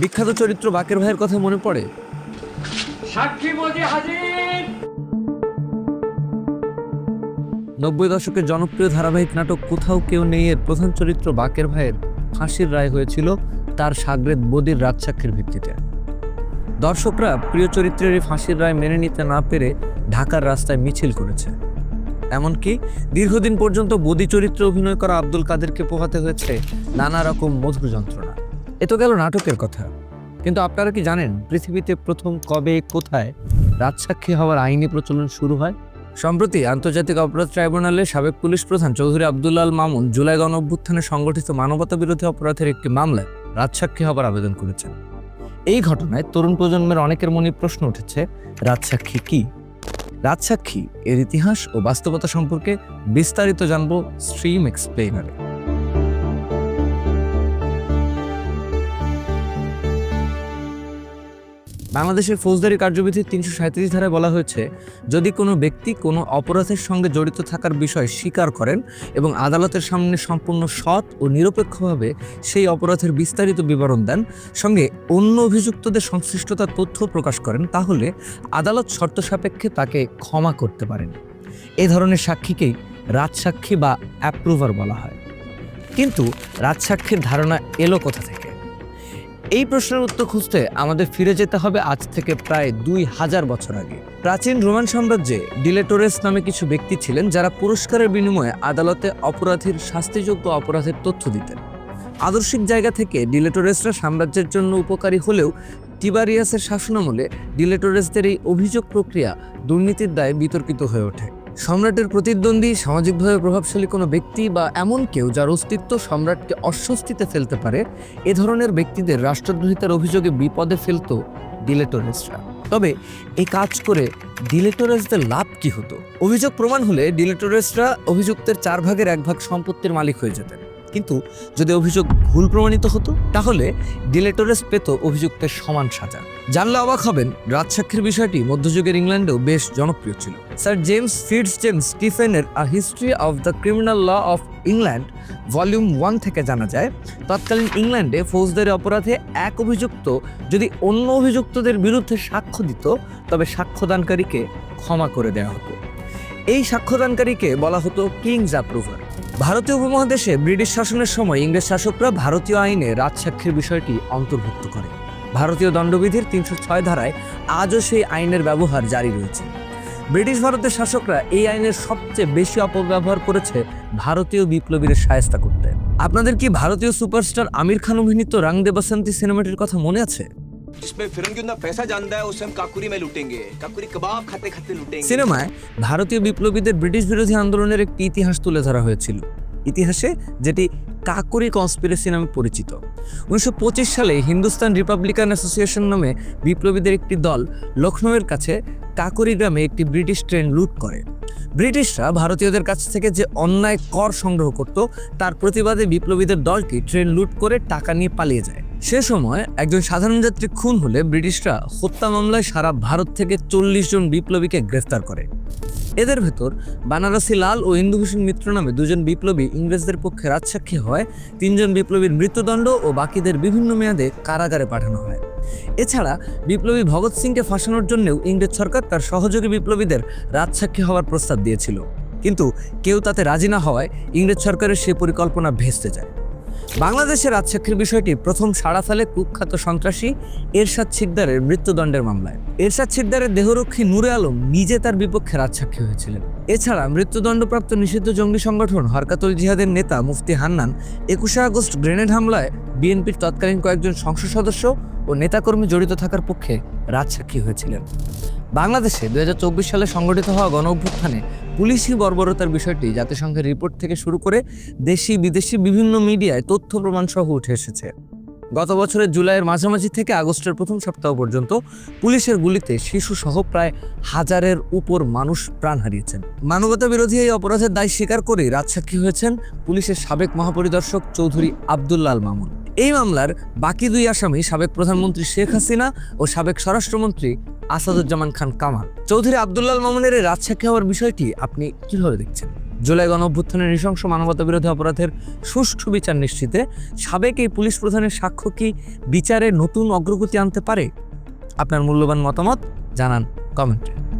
বিখ্যাত চরিত্র বাকের ভাইয়ের কথা মনে পড়ে? সাক্ষী হাজির। নব্বই দশকের জনপ্রিয় ধারাবাহিক নাটক কোথাও কেউ নেই এর প্রধান চরিত্র বাকের ভাইয়ের ফাঁসির রায় হয়েছিল তার সাগরেদ বদির রাজসাক্ষীর ভিত্তিতে। দর্শকরা প্রিয় চরিত্রের এই ফাঁসির রায় মেনে নিতে না পেরে ঢাকার রাস্তায় মিছিল করেছে। এমনকি দীর্ঘদিন পর্যন্ত বদি চরিত্রে অভিনয় করা আব্দুল কাদেরকে পোহাতে হয়েছে নানা রকম মধুর যন্ত্রণা। এ তো গেল নাটকের কথা। কিন্তু আপনারা কি জানেন পৃথিবীতে প্রথম কবে, কোথায় রাজসাক্ষী হওয়ার আইনি প্রচলন শুরু হয়? সম্প্রতি আন্তর্জাতিক অপরাধ ট্রাইব্যুনালে সাবেক পুলিশ প্রধান চৌধুরী আবদুল্লাল মামুন জুলাই গণ অভ্যুত্থানে সংগঠিত মানবতা বিরোধী অপরাধের একটি মামলায় রাজসাক্ষী হবার আবেদন করেছেন। এই ঘটনায় তরুণ প্রজন্মের অনেকের মনে প্রশ্ন উঠেছে, রাজসাক্ষী কি? রাজসাক্ষী এর ইতিহাস ও বাস্তবতা সম্পর্কে বিস্তারিত জানব স্ট্রিম এক্সপ্লেইনারে। বাংলাদেশের ফৌজদারি কার্যবিধির তিনশো সাঁত্রিশ ধারায় বলা হয়েছে, যদি কোনো ব্যক্তি কোনো অপরাধের সঙ্গে জড়িত থাকার বিষয় স্বীকার করেন এবং আদালতের সামনে সম্পূর্ণ সৎ ও নিরপেক্ষভাবে সেই অপরাধের বিস্তারিত বিবরণ দেন, সঙ্গে অন্য অভিযুক্তদের সংশ্লিষ্টতার তথ্য প্রকাশ করেন, তাহলে আদালত শর্ত সাপেক্ষে তাকে ক্ষমা করতে পারেন। এ ধরনের সাক্ষীকেই রাজসাক্ষী বা অ্যাপ্রুভার বলা হয়। কিন্তু রাজসাক্ষীর ধারণা এলো কোথা থেকে? এই প্রশ্নের উত্তর খুঁজতে আমাদের ফিরে যেতে হবে আজ থেকে প্রায় দুই হাজার বছর আগে। প্রাচীন রোমান সাম্রাজ্যে ডিলেটোরেস নামে কিছু ব্যক্তি ছিলেন যারা পুরস্কারের বিনিময়ে আদালতে অপরাধীর শাস্তিযোগ্য অপরাধের তথ্য দিতেন। আদর্শিক জায়গা থেকে ডিলেটোরেসরা সাম্রাজ্যের জন্য উপকারী হলেও টিবারিয়াসের শাসনামলে ডিলেটোরেসদের এই অভিযোগ প্রক্রিয়া দুর্নীতির দায়ে বিতর্কিত হয়ে ওঠে। সম্রাটের প্রতিদ্বন্দ্বী, সামাজিকভাবে প্রভাবশালী কোনো ব্যক্তি বা এমন কেউ যার অস্তিত্ব সম্রাটকে অস্বস্তিতে ফেলতে পারে, এ ধরনের ব্যক্তিদের রাষ্ট্রদ্রোহিতার অভিযোগে বিপদে ফেলত ডিলেটোরেসরা। তবে এই কাজ করে ডিলেটোরেসদের লাভ কি হতো? অভিযোগ প্রমাণ হলে ডিলেটোরেসরা অভিযুক্তের চার ভাগের এক ভাগ সম্পত্তির মালিক হয়ে যেতেন। কিন্তু যদি অভিযোগ ভুল প্রমাণিত হতো, তাহলে ডিলেটোরেস পেত অভিযুক্তের সমান সাজা। জানলে অবাক হবেন, রাজসাক্ষীর বিষয়টি মধ্যযুগের ইংল্যান্ডেও বেশ জনপ্রিয় ছিল। Sir James Fitz James স্টিফেনের a history of the criminal law of England volume one থেকে জানা যায়, তৎকালীন ইংল্যান্ডে ফৌজদারি অপরাধে এক অভিযুক্ত যদি অন্য অভিযুক্তদের বিরুদ্ধে সাক্ষ্য দিত, তবে সাক্ষ্যদানকারীকে ক্ষমা করে দেওয়া হতো। এই সাক্ষ্যদানকারীকে বলা হতো কিংস অ্যাপ্রুভার ভারতীয় উপমহাদেশে ব্রিটিশ শাসনের সময় ইংরেজ শাসকরা ভারতীয় আইনে রাজসাক্ষীর বিষয়টি অন্তর্ভুক্ত করে। ভারতীয় দণ্ডবিধির তিনশো ছয় ধারায় আজও সেই আইনের ব্যবহার জারি রয়েছে। ব্রিটিশ ভারতের শাসকরা এই আইনের সবচেয়ে বেশি অপব্যবহার করেছে ভারতীয় বিপ্লবীদের সায়স্তা করতে। আপনাদের কি ভারতীয় সুপারস্টার আমির খান অভিনীত রাং দে বাসন্তী সিনেমাটির কথা মনে আছে? जिसमें फिल्म के अंदर पैसा जानता है उसे हम काकुरी में लूटेंगे काकुरी कबाब खाते खाते लूटेंगे সিনেমায় ভারতীয় বিপ্লবীদের ব্রিটিশ বিরোধী আন্দোলনের একটি ইতিহাস তুলে ধরা হয়েছিল ইতিহাসে যেটি কাকুরি কনস্পিরেসি নামে পরিচিত উনিশশো সালে হিন্দুস্তান রিপাবলিকান অ্যাসোসিয়েশন নামে বিপ্লবীদের একটি দল লখনৌয়ের কাছে কাকুরি গ্রামে একটি ব্রিটিশ ট্রেন লুট করে ব্রিটিশরা ভারতীয়দের কাছ থেকে যে অন্যায় কর সংগ্রহ করত তার প্রতিবাদে বিপ্লবীদের দলটি ট্রেন লুট করে টাকা নিয়ে পালিয়ে যায় সে সময় একজন সাধারণ যাত্রী খুন হলে ব্রিটিশরা হত্যা মামলায় সারা ভারত থেকে চল্লিশ জন বিপ্লবীকে গ্রেফতার করে। এদের ভেতর বানারসি লাল ও ইন্দুভূষণ মিত্র নামে দুজন বিপ্লবী ইংরেজদের পক্ষে রাজসাক্ষী হয়, তিনজন বিপ্লবীর মৃত্যুদণ্ড ও বাকিদের বিভিন্ন মেয়াদে কারাগারে পাঠানো হয়। এছাড়া বিপ্লবী ভগৎ সিংকে ফাঁসানোর জন্যও ইংরেজ সরকার তার সহযোগী বিপ্লবীদের রাজসাক্ষী হওয়ার প্রস্তাব দিয়েছিল। কিন্তু কেউ তাতে রাজি না হওয়ায় ইংরেজ সরকারের সে পরিকল্পনা ভেস্তে যায়। বাংলাদেশের রাজসাক্ষীর বিষয়টি প্রথম সাড়া ফেলে কুখ্যাত সন্ত্রাসী এরশাদ সিকদারের মৃত্যুদণ্ডের মামলায়। এরশাদ সিকদারের দেহরক্ষী নূরে আলম নিজে তার বিপক্ষে রাজসাক্ষী হয়েছিলেন। এছাড়া মৃত্যুদণ্ডপ্রাপ্ত নিষিদ্ধ জঙ্গি সংগঠন হরকাতুল জিহাদের নেতা মুফতি হান্নান একুশে আগস্ট গ্রেনেড হামলায় বিএনপির তৎকালীন কয়েকজন সংসদ সদস্য ও নেতাকর্মী জড়িত থাকার পক্ষে রাজসাক্ষী হয়েছিলেন। বাংলাদেশে দুই হাজার চব্বিশ সালে সংগঠিত হওয়া গণ অভ্যুত্থানে পুলিশি বর্বরতার বিষয়টি জাতিসংঘের রিপোর্ট থেকে শুরু করে দেশি, বিদেশি বিভিন্ন মিডিয়ায় তথ্য প্রমাণ সহ উঠে এসেছে। গত বছরের জুলাইয়ের মাঝামাঝি থেকে আগস্টের প্রথম সপ্তাহ পর্যন্ত পুলিশের গুলিতে শিশু সহ প্রায় হাজারের উপর মানুষ প্রাণ হারিয়েছেন। মানবতা বিরোধী এই অপরাধের দায় স্বীকার করে রাজসাক্ষী হয়েছেন পুলিশের সাবেক মহাপরিদর্শক চৌধুরী আবদুল্লাল মামুন। এই মামলার বাকি দুই আসামি সাবেক প্রধানমন্ত্রী শেখ হাসিনা ও সাবেক স্বরাষ্ট্রমন্ত্রী আসাদুজ্জামান খান কামাল। চৌধুরী আবদুল্লাল মামুনের রাজসাক্ষী হওয়ার বিষয়টি আপনি কীভাবে দেখছেন? জুলাই গণ অভ্যুত্থানের নৃশংস মানবতা বিরোধী অপরাধের সুষ্ঠু বিচার নিশ্চিতে সাবেক এই পুলিশ প্রধানের সাক্ষ্য কি বিচারে নতুন অগ্রগতি আনতে পারে? আপনার মূল্যবান মতামত জানান কমেন্টে।